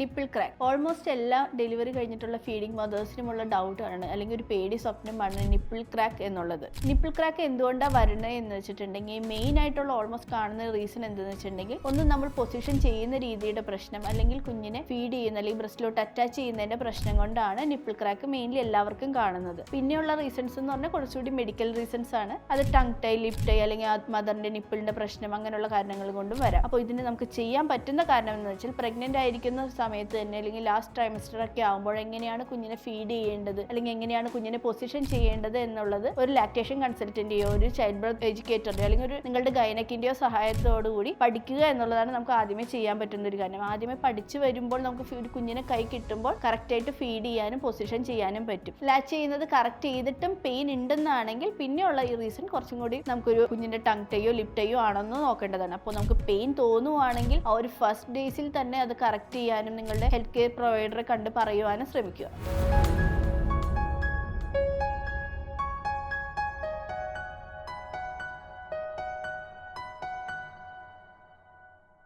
Nipple crack almost എല്ലാ delivery കഴിഞ്ഞിട്ടുള്ള feeding മദേഴ്സിനുമുള്ള ഡൗട്ട് ആണ്. അല്ലെങ്കിൽ ഒരു പേടി സ്വപ്നമാണ് നിപ്പിൾ ക്രാക്ക് എന്നുള്ളത്. നിപ്പിൾ ക്രാക്ക് എന്തുകൊണ്ടാണ് വരുന്നത് എന്ന് വെച്ചിട്ടുണ്ടെങ്കിൽ മെയിൻ ആയിട്ടുള്ള ഓൾമോസ്റ്റ് കാണുന്ന റീസൺ എന്തെന്ന് വെച്ചിട്ടുണ്ടെങ്കിൽ ഒന്ന് നമ്മൾ പൊസിഷൻ ചെയ്യുന്ന രീതിയുടെ പ്രശ്നം അല്ലെങ്കിൽ കുഞ്ഞിനെ ഫീഡ് ചെയ്യുന്ന അല്ലെങ്കിൽ ബ്രസ്റ്റിലോട്ട് അറ്റാച്ച് ചെയ്യുന്നതിന്റെ പ്രശ്നം കൊണ്ടാണ് നിപ്പിൾ ക്രാക്ക് മെയിൻലി എല്ലാവർക്കും കാണുന്നത്. പിന്നെയുള്ള റീസൺസ് എന്ന് പറഞ്ഞാൽ കുറച്ചുകൂടി മെഡിക്കൽ റീസൺസ് ആണ്. അത് ടങ് ടൈ ലിപ് ടൈ അല്ലെങ്കിൽ മദറിന്റെ നിപ്പിളിന്റെ പ്രശ്നം അങ്ങനെയുള്ള കാരണങ്ങൾ കൊണ്ടും വരാം. അപ്പോൾ ഇതിന് നമുക്ക് ചെയ്യാൻ പറ്റുന്ന കാരണം എന്ന് വെച്ചാൽ പ്രഗ്നന്റ് ആയിരിക്കുന്ന സമയത്ത് തന്നെ അല്ലെങ്കിൽ ലാസ്റ്റ് ട്രൈമസ്റ്റർ ഒക്കെ ആകുമ്പോൾ എങ്ങനെയാണ് കുഞ്ഞിനെ ഫീഡ് ചെയ്യേണ്ടത് അല്ലെങ്കിൽ എങ്ങനെയാണ് കുഞ്ഞിനെ പൊസിഷൻ ചെയ്യേണ്ടത് എന്നുള്ളത് ഒരു ലാക്ടേഷൻ കൺസൾട്ടന്റെയോ ഒരു ചൈൽഡ് ബർത്ത് എഡ്യൂക്കേറ്ററിന്റെയോ അല്ലെങ്കിൽ ഒരു നിങ്ങളുടെ ഗൈനക്കിന്റെയോ സഹായത്തോടു കൂടി പഠിക്കുക എന്നുള്ളതാണ് നമുക്ക് ആദ്യമേ ചെയ്യാൻ പറ്റുന്ന ഒരു കാര്യം. ആദ്യമേ പഠിച്ചു വരുമ്പോൾ നമുക്ക് ഒരു കുഞ്ഞിനെ കൈ കിട്ടുമ്പോൾ കറക്റ്റായിട്ട് ഫീഡ് ചെയ്യാനും പൊസിഷൻ ചെയ്യാനും പറ്റും. ലാച്ച് ചെയ്യുന്നത് കറക്റ്റ് ചെയ്തിട്ടും പെയിൻ ഉണ്ടെന്നാണെങ്കിൽ പിന്നെയുള്ള ഈ റീസൺ കുറച്ചും കൂടി നമുക്കൊരു കുഞ്ഞിന്റെ ടങ് ടൈയോ ലിപ് ടൈയോ ആണെന്ന് നോക്കേണ്ടതാണ്. അപ്പോൾ നമുക്ക് പെയിൻ തോന്നുവാണെങ്കിൽ ആ ഒരു ഫസ്റ്റ് ഡേയ്സിൽ തന്നെ അത് കറക്റ്റ് ചെയ്യാനും നിങ്ങളുടെ ഹെൽത്ത് കെയർ പ്രൊവൈഡറെ കണ്ട് പറയുവാനും ശ്രമിക്കുക.